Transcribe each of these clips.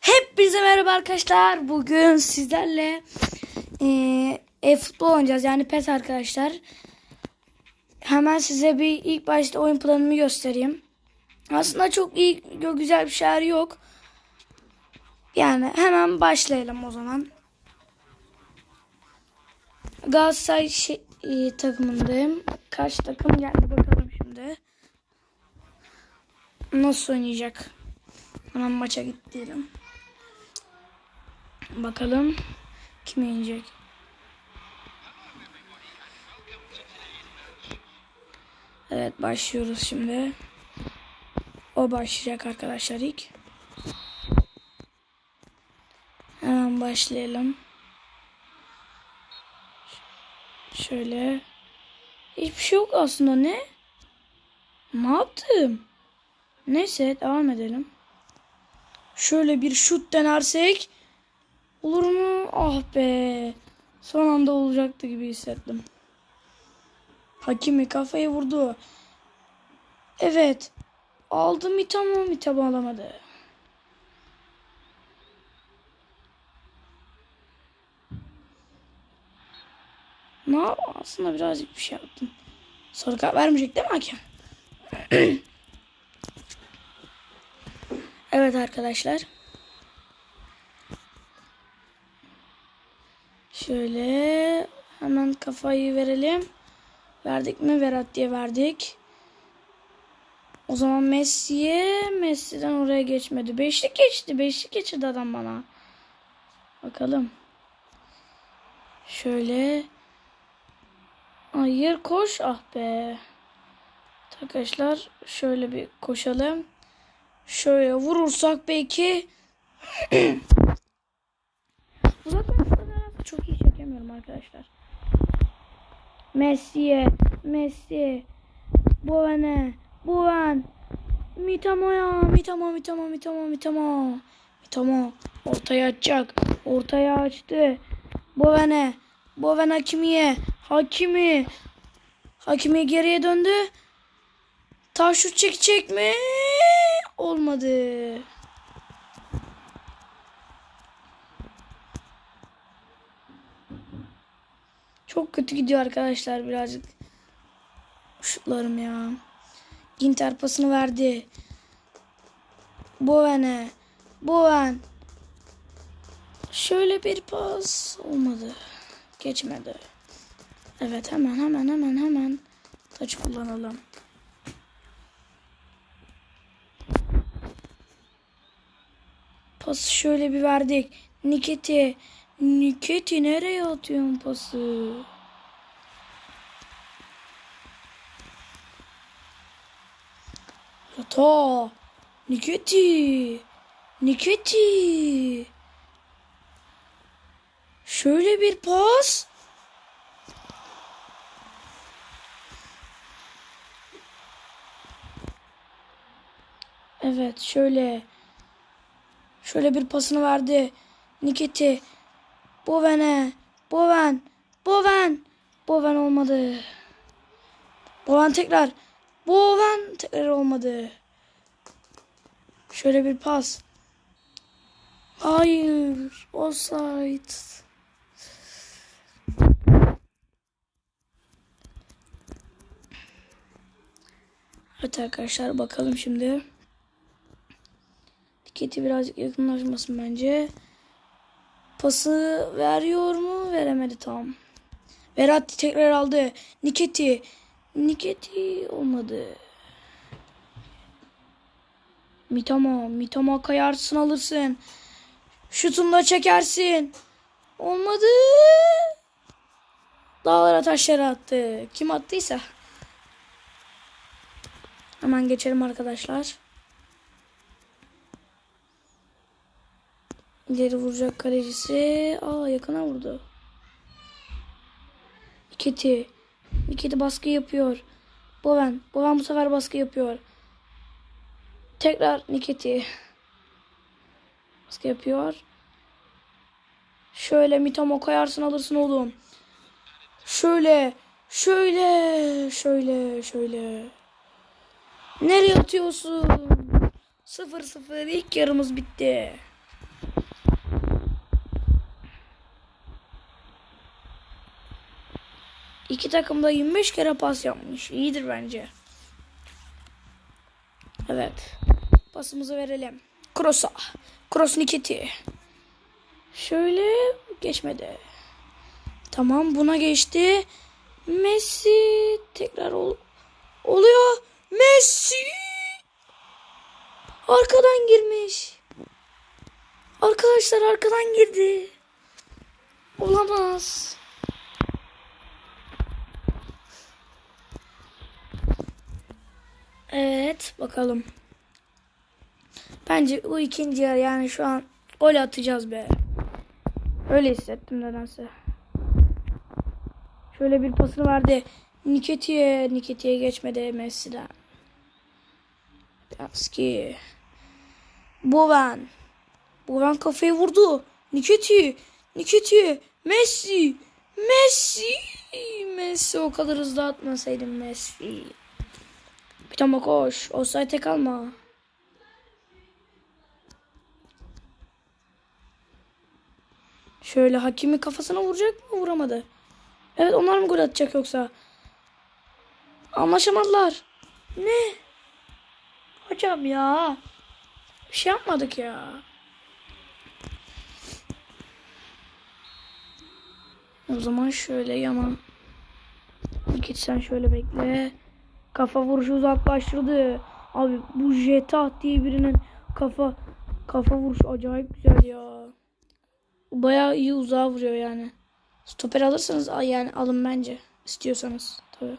Hepinize merhaba arkadaşlar. Bugün sizlerle eee e-futbol oynayacağız. Yani PES arkadaşlar. Hemen size bir ilk başta oyun planımı göstereyim. Aslında çok iyi, güzel bir şeyler yok. Yani hemen başlayalım o zaman. Galatasaray şey, e, takımındayım. Kaç takım geldi bakalım şimdi. Nasıl oynayacak? Hemen maça git diyelim. Bakalım kim yenecek. Evet başlıyoruz şimdi. O başlayacak arkadaşlar ilk. Hemen başlayalım. Şöyle. Hiçbir şey yok aslında ne? Ne yaptım? Neyse devam edelim. Şöyle bir şut denersek olur mu? Ah be. Son anda olacaktı gibi hissettim. Hakimi kafayı vurdu. Evet. Aldı Mitam'ı Mitam'ı alamadı. Ne yap- Aslında birazcık bir şey yaptım. Sarı kart vermeyecek değil mi hakem? evet arkadaşlar. Şöyle hemen kafayı verelim. Verdik mi? Verat diye verdik. O zaman Messi'ye Messi'den oraya geçmedi. Beşlik geçti. Beşlik geçirdi adam bana. Bakalım. Şöyle. Hayır koş. Ah be. Arkadaşlar şöyle bir koşalım. Şöyle vurursak belki Uzaklaşmadan çok iyi çekemiyorum arkadaşlar. Messi'ye, Messi, Boven'e, Boven, Mitamo'ya, Mitamo, Mitamo, Mitamo, Mitamo, Mitamo ortaya açacak, ortaya açtı. Boven'e, Boven Hakimi'ye, Hakimi, Hakimi geriye döndü. Taş şut çekecek mi? Olmadı. Çok kötü gidiyor arkadaşlar birazcık. Şutlarım ya. Ginter pasını verdi. Boven'e. Boven. Şöyle bir pas olmadı. Geçmedi. Evet hemen hemen hemen hemen taç kullanalım. Pası şöyle bir verdik. Niketi. Niketi nereye atıyorsun pası? Yata. Niketi. Niketi. Şöyle bir pas. Evet şöyle. Şöyle bir pasını verdi. Niketi. Boven'e. Boven. Boven. Boven olmadı. Boven tekrar. Boven tekrar olmadı. Şöyle bir pas. Hayır. Offside. Evet arkadaşlar bakalım şimdi. Diketi birazcık yakınlaşmasın bence. Pası veriyor mu? Veremedi tam. Verratti tekrar aldı. Niketi. Niketi olmadı. Mitama. Mitama kayarsın alırsın. Şutunu da çekersin. Olmadı. Dağlara taşlara attı. Kim attıysa. Hemen geçelim arkadaşlar. İleri vuracak kalecisi. Aa yakına vurdu. Niketi. Niketi baskı yapıyor. Boven. Boven bu sefer baskı yapıyor. Tekrar Niketi. Baskı yapıyor. Şöyle Mitamo koyarsın alırsın oğlum. Şöyle. Şöyle. Şöyle. Şöyle. Nereye atıyorsun? 0-0 ilk yarımız bitti. İki takım da 25 kere pas yapmış. İyidir bence. Evet. Pasımızı verelim. Kroos'a. Kroos Nikiti. Şöyle geçmedi. Tamam buna geçti. Messi tekrar ol oluyor. Messi arkadan girmiş. Arkadaşlar arkadan girdi. Olamaz. Evet bakalım. Bence bu ikinci yarı yani şu an gol atacağız be. Öyle hissettim nedense. Şöyle bir pasını verdi. Niketi'ye. Niketi'ye geçmedi Messi'den. Pianski. Boven. Boven kafayı vurdu. Niketi. Niketi. Messi. Messi. Messi o kadar hızlı atmasaydın Messi. Bir tane koş. Offside'e kalma. Şöyle hakimi kafasına vuracak mı? Vuramadı. Evet onlar mı gol atacak yoksa? Anlaşamadılar. Ne? Hocam ya. Bir şey yapmadık ya. O zaman şöyle yaman. Git sen şöyle bekle. Kafa vuruşu uzaklaştırdı. Abi bu Jeta diye birinin kafa kafa vuruşu acayip güzel ya. Bayağı iyi uzağa vuruyor yani. Stoper alırsanız al- yani alın bence. istiyorsanız tabii.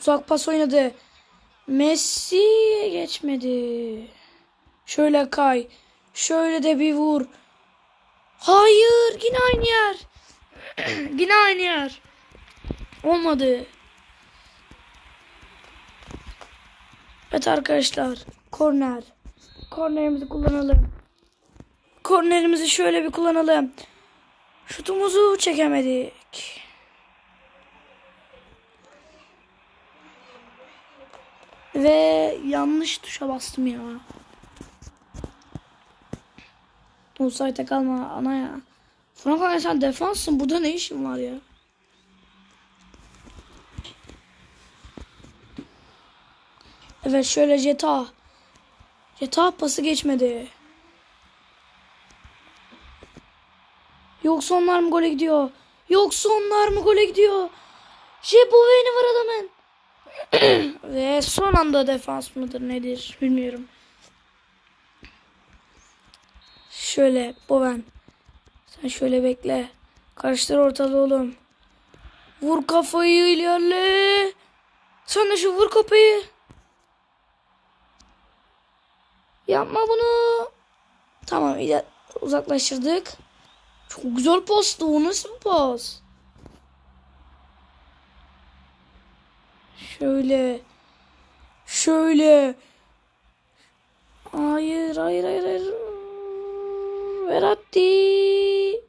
Uzak pas oynadı. Messi geçmedi. Şöyle kay. Şöyle de bir vur. Hayır yine aynı yer. yine aynı yer. Olmadı. Evet arkadaşlar. Korner. Kornerimizi kullanalım. Kornerimizi şöyle bir kullanalım. Şutumuzu çekemedik. Ve yanlış tuşa bastım ya. Offside'e kalma ana ya. Franco sen defanssın. Burada ne işin var ya? Evet şöyle Jeta. Jeta pası geçmedi. Yoksa onlar mı gole gidiyor? Yoksa onlar mı gole gidiyor? Jeboven'i var adamın. Ve son anda defans mıdır nedir bilmiyorum. Şöyle Boven. Sen şöyle bekle. Karıştır ortalığı oğlum. Vur kafayı ilerle. Sen de şu vur kafayı. Yapma bunu. Tamam uzaklaştırdık. Çok güzel pastı. O nasıl bir pas? Şöyle. Şöyle. Hayır, hayır, hayır, hayır. Veratti.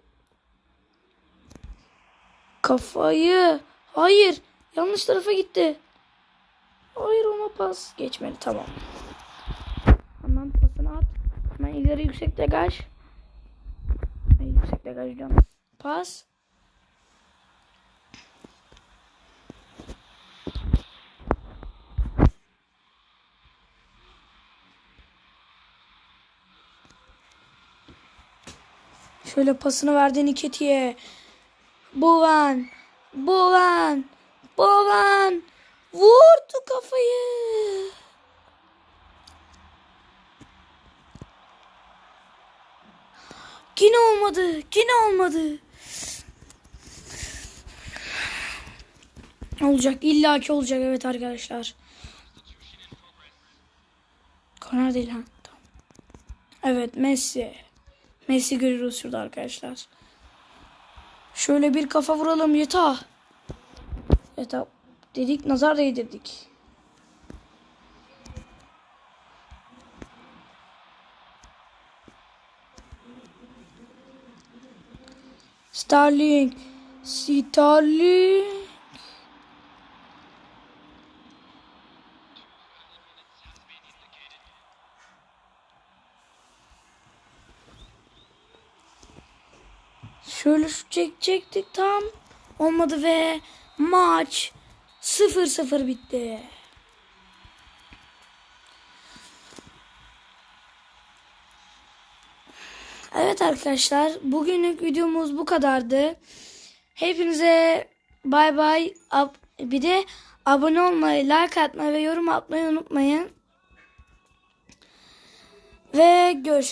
Kafayı. Hayır. Yanlış tarafa gitti. Hayır ona pas. Geçmedi. Tamam. Hemen pasını at. Hemen ileri yüksek degaj. Ay, yüksek degaj diyorum. Pas. Şöyle pasını verdi Niketi'ye. Bovan. Bovan. Bovan. Vurdu kafayı. Yine olmadı. Yine olmadı. Olacak. İlla ki olacak. Evet arkadaşlar. Korner değil ha. Evet Messi. Messi görüyoruz şurada arkadaşlar. Şöyle bir kafa vuralım Yeta. Yeta dedik nazar değdirdik. Starling. Starling. Şöyle şut çekecektik tam. Olmadı ve maç 0-0 bitti. Evet arkadaşlar bugünlük videomuz bu kadardı. Hepinize bay bay. Bir de abone olmayı, like atmayı ve yorum atmayı unutmayın. Ve görüşürüz.